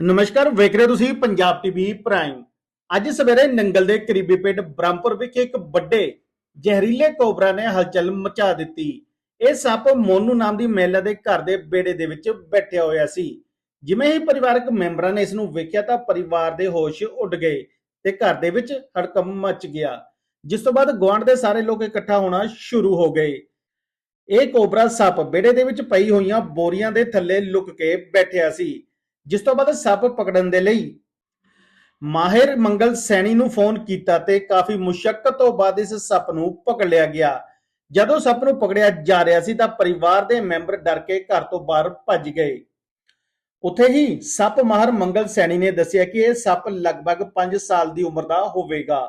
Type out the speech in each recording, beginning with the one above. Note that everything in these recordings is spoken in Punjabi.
ਨਮਸਕਾਰ, ਵੇਖ ਰਹੇ ਹੋ ਤੁਸੀਂ ਪੰਜਾਬ ਟੀਵੀ ਪ੍ਰਾਈਮ ਅੱਜ ਸਵੇਰੇ ਨੰਗਲ ਦੇ ਕਰੀਬੀ ਪਿੰਡ ਬ੍ਰਹਮਪੁਰ ਵਿਖੇ ਇੱਕ ਵੱਡੇ ਜ਼ਹਿਰੀਲੇ ਕੋਬਰਾ ਨੇ ਹਲਚਲ ਮਚਾ ਦਿੱਤੀ। ਇਹ ਸੱਪ ਮੋਨੂ ਨਾਮ ਦੀ ਮਹਿਲਾ ਦੇ ਘਰ ਦੇ ਬੇੜੇ ਦੇ ਵਿੱਚ ਬੈਠਿਆ ਹੋਇਆ ਸੀ। ਜਿਵੇਂ ਹੀ ਪਰਿਵਾਰਕ ਮੈਂਬਰਾਂ ਨੇ ਇਸ ਨੂੰ ਵੇਖਿਆ ਤਾਂ ਪਰਿਵਾਰ ਦੇ ਹੋਸ਼ ਉੱਡ ਗਏ ਤੇ ਘਰ ਦੇ ਵਿੱਚ ਹੜਕੰਪ ਮਚ ਗਿਆ, ਜਿਸ ਤੋਂ ਬਾਅਦ ਗੁਆਂਢ ਦੇ ਸਾਰੇ ਲੋਕ ਇਕੱਠਾ ਹੋਣਾ ਸ਼ੁਰੂ ਹੋ ਗਏ। ਇਹ ਕੋਬਰਾ ਸੱਪ ਬੇੜੇ ਦੇ ਵਿੱਚ ਪਈ ਹੋਈਆਂ ਬੋਰੀਆਂ ਦੇ ਥੱਲੇ ਲੁਕ ਕੇ ਬੈਠਿਆ ਸੀ। ਜਿਸ ਤੋਂ ਬਾਅਦ ਸੱਪ ਪਕੜਨ ਦੇ ਲਈ ਮਾਹਿਰ ਮੰਗਲ ਸੈਣੀ ਨੂੰ ਫੋਨ ਕੀਤਾ ਤੇ ਕਾਫੀ ਮੁਸ਼ਕਲ ਤੋਂ ਬਾਅਦ ਇਸ ਸੱਪ ਨੂੰ ਪਕੜ ਲਿਆ ਗਿਆ। ਜਦੋਂ ਸੱਪ ਨੂੰ ਪਕੜਿਆ ਜਾ ਰਿਹਾ ਸੀ ਤਾਂ ਪਰਿਵਾਰ ਦੇ ਮੈਂਬਰ ਡਰ ਕੇ ਘਰ ਤੋਂ ਬਾਹਰ ਭੱਜ ਗਏ। ਉੱਥੇ ਹੀ ਸੱਪ ਮਾਹਰ ਮੰਗਲ ਸੈਣੀ ਨੇ ਦੱਸਿਆ ਕਿ ਇਹ ਸੱਪ ਲਗਭਗ 5 ਸਾਲ ਦੀ ਉਮਰ ਦਾ ਹੋਵੇਗਾ।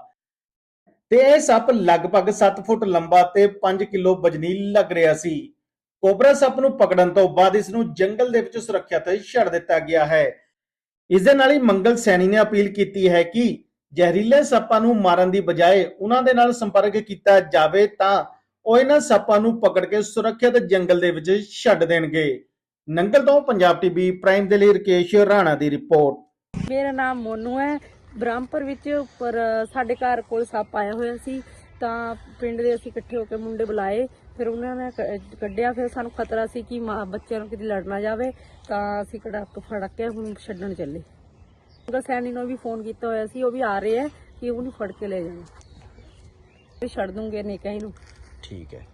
ਤੇ ਇਹ ਸੱਪ ਲਗਭਗ 7 ਫੁੱਟ ਲੰਬਾ ਤੇ 5 ਕਿਲੋ ਵਜਨੀ ਲੱਗ ਰਿਹਾ ਸੀ। ਕੋਬਰਾ ਸੱਪ ਨੂੰ ਪਕੜਨ ਤੋਂ ਬਾਅਦ ਇਸ ਨੂੰ ਜੰਗਲ ਦੇ ਵਿੱਚ ਸੁਰੱਖਿਅਤ ਛੱਡ ਦਿੱਤਾ ਗਿਆ ਹੈ। ਇਸ ਦੇ ਨਾਲ ਹੀ ਮੰਗਲ ਸੈਣੀ ਨੇ ਅਪੀਲ ਕੀਤੀ ਹੈ ਕਿ ਜ਼ਹਿਰੀਲੇ ਸੱਪਾਂ ਨੂੰ ਮਾਰਨ ਦੀ ਬਜਾਏ ਉਹਨਾਂ ਦੇ ਨਾਲ ਸੰਪਰਕ ਕੀਤਾ ਜਾਵੇ ਤਾਂ ਉਹ ਇਹਨਾਂ ਸੱਪਾਂ ਨੂੰ ਪਕੜ ਕੇ ਸੁਰੱਖਿਅਤ ਜੰਗਲ ਦੇ ਵਿੱਚ ਛੱਡ ਦੇਣਗੇ। ਨੰਗਲ ਤੋਂ ਪੰਜਾਬ ਟੀਵੀ ਪ੍ਰਾਈਮ ਦੇ ਲਈ ਰਕੇਸ਼ ਰਾਣਾ ਦੀ ਰਿਪੋਰਟ। ਮੇਰਾ ਨਾਮ ਮੋਨੂ ਹੈ। ਬ੍ਰਹਮਪੁਰ ਵਿੱਚ ਉੱਪਰ ਸਾਡੇ ਘਰ ਕੋਲ ਸੱਪ ਆਇਆ ਹੋਇਆ ਸੀ। ਤਾਂ ਪਿੰਡ ਦੇ ਅਸੀਂ ਇਕੱਠੇ ਹੋ ਕੇ ਮੁੰਡੇ ਬੁਲਾਏ, ਫਿਰ ਉਹਨਾਂ ਨੇ ਕ- ਕੱਢਿਆ, ਫਿਰ ਸਾਨੂੰ ਖਤਰਾ ਸੀ ਕਿ ਮਾਂ, ਬੱਚਿਆਂ ਨੂੰ ਕਿਤੇ ਲੜ ਨਾ ਜਾਵੇ, ਤਾਂ ਅਸੀਂ ਕੜਕ ਫੜਕ ਕੇ ਹੁਣ ਛੱਡਣ ਚੱਲੇ। ਉਹਦਾ ਸੈਣੀ ਨੂੰ ਵੀ ਫੋਨ ਕੀਤਾ ਹੋਇਆ ਸੀ, ਉਹ ਵੀ ਆ ਰਹੇ ਹੈ ਕਿ ਉਹਨੂੰ ਫੜ ਕੇ ਲੈ ਜਾਣਾ। ਵੀ ਛੱਡ ਦੂੰਗੇ ਨੇਕਾ ਨੂੰ ਠੀਕ ਹੈ।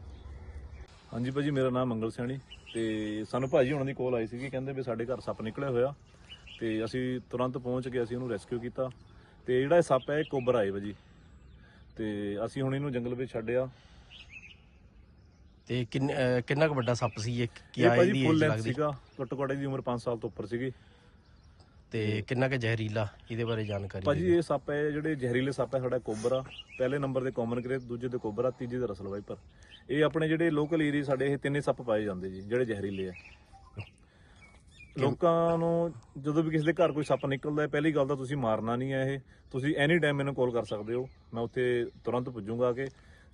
ਹਾਂਜੀ ਭਾਜੀ, ਮੇਰਾ ਨਾਮ ਮੰਗਲ ਸਿਆਣੀ ਤੇ ਸਾਨੂੰ ਭਾਜੀ ਉਹਨਾਂ ਦੀ ਕਾਲ ਆਈ ਸੀਗੀ, ਕਹਿੰਦੇ ਵੀ ਸਾਡੇ ਘਰ ਸੱਪ ਨਿਕਲਿਆ ਹੋਇਆ ਤੇ ਅਸੀਂ ਤੁਰੰਤ ਪਹੁੰਚ ਕੇ ਅਸੀਂ ਉਹਨੂੰ ਰੈਸਕਿਊ ਕੀਤਾ ਤੇ ਜਿਹੜਾ ਇਹ ਸੱਪ ਹੈ, ਇਹ ਕੋਬਰਾ ਹੈ ਭਾਜੀ। ਤੇ ਅਸੀਂ ਹੁਣ ਇਹਨੂੰ ਜੰਗਲ ਵਿੱਚ ਛੱਡਿਆ। ਤੇ ਕਿੰਨ- ਅਹ ਕਿੰਨਾ ਕੁ ਵੱਡਾ ਸੱਪ ਸੀ ਇਹ? ਕੀ ਇਹ ਆਈ ਭਾਜੀ ਦੀ ਫੁੱਲ ਏਜ ਲੈਂਥ ਲੱਗਦੀ ਸੀਗਾ। ਘੱਟੋ ਘੱਟ ਦੀ ਉਮਰ 5 ਸਾਲ ਤੋਂ ਉੱਪਰ ਸੀਗੀ। ਤੇ ਕਿੰਨਾ ਕੁ ਜ਼ਹਿਰੀਲਾ ਇਹਦੇ ਬਾਰੇ ਜਾਣਕਾਰੀ ਭਾਜੀ। ਇਹ ਸੱਪ ਹੈ ਜਿਹੜੇ ਜ਼ਹਿਰੀਲੇ ਸੱਪ ਹੈ ਸਾਡਾ ਕੋਬਰਾ। ਪਹਿਲੇ ਨੰਬਰ ਤੇ ਕਾਮਨ ਕਰੇ ਦੂਜੇ ਤੇ ਕੋਬਰਾ ਤੀਜੇ ਤੇ ਰਸਲ ਵਾਈਪਰ। ਇਹ ਆਪਣੇ ਜਿਹੜੇ ਲੋਕਲ ਏਰੀਆ ਸਾਡੇ ਇਹ ਤਿੰਨੇ ਸੱਪ ਪਾਏ ਜਾਂਦੇ ਜੀ ਜਿਹੜੇ ਜ਼ਹਿਰੀਲੇ ਆ। ਲੋਕਾਂ ਨੂੰ ਜਦੋਂ ਵੀ ਕਿਸੇ ਦੇ ਘਰ ਕੋਈ ਸੱਪ ਨਿਕਲਦਾ ਹੈ, ਪਹਿਲੀ ਗੱਲ ਤਾਂ ਤੁਸੀਂ ਮਾਰਨਾ ਨਹੀਂ ਹੈ ਇਹ। ਤੁਸੀਂ ਐਨੀ ਟਾਈਮ ਮੈਨੂੰ ਕਾਲ ਕਰ ਸਕਦੇ ਹੋ। ਮੈਂ ਉੱਥੇ ਤੁਰੰਤ ਪੁੱਜੂੰਗਾ ਕਿ।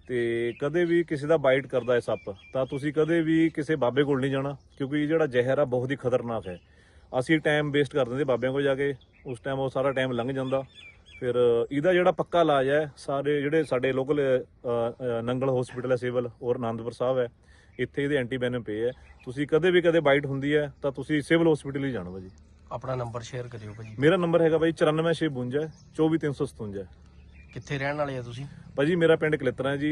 ਤੇ ਕਦੇ ਵੀ ਕਿਸੇ ਦਾ ਬਾਈਟ ਕਰਦਾ ਹੈ ਸੱਪ, ਤਾਂ ਤੁਸੀਂ ਕਦੇ ਵੀ ਕਿਸੇ ਬਾਬੇ ਕੋਲ ਨਹੀਂ ਜਾਣਾ, ਕਿਉਂਕਿ ਇਹ ਜਿਹੜਾ ਜ਼ਹਿਰ ਆ, ਬਹੁਤ ਹੀ ਖਤਰਨਾਕ ਹੈ। ਅਸੀਂ ਟਾਈਮ ਵੇਸਟ ਕਰ ਦਿੰਦੇ ਬਾਬਿਆਂ ਕੋਲ ਜਾ ਕੇ। ਉਸ ਟਾਈਮ ਉਹ ਸਾਰਾ ਟਾਈਮ ਲੰਘ ਜਾਂਦਾ। ਫਿਰ ਇਹਦਾ ਜਿਹੜਾ ਪੱਕਾ ਇਲਾਜ ਹੈ, ਸਾਰੇ ਜਿਹੜੇ ਸਾਡੇ ਲੋਕਲ ਨੰਗਲ ਹਸਪੀਟਲ ਹੈ, ਸਿਵਲ, ਔਰ ਆਨੰਦਪੁਰ ਸਾਹਿਬ ਹੈ ਇੱਥੇ ਇਹਦੇ ਐਂਟੀਵੈਨਮ ਪਏ ਹੈ ਤੁਸੀਂ ਕਦੇ ਵੀ ਕਦੇ ਬਾਈਟ ਹੁੰਦੀ ਹੈ ਤਾਂ ਤੁਸੀਂ ਸਿਵਲ ਹਸਪੀਟਲ ਹੀ ਜਾਣਾ ਭਾਜੀ। ਆਪਣਾ ਨੰਬਰ ਸ਼ੇਅਰ ਕਰਿਓ ਭਾਜੀ। ਮੇਰਾ ਨੰਬਰ ਹੈਗਾ ਭਾਈ 94652 24357 ਕਿੱਥੇ ਰਹਿਣ ਵਾਲੇ ਆ ਤੁਸੀਂ? ਭਾਜੀ ਮੇਰਾ ਪਿੰਡ ਕਲਿੱਤਰਾ ਜੀ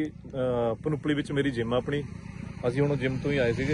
ਪਨੂਪਲੀ ਵਿੱਚ ਮੇਰੀ ਜਿਮ ਆਪਣੀ। ਅਸੀਂ ਹੁਣ ਜਿਮ ਤੋਂ ਹੀ ਆਏ ਸੀਗੇ।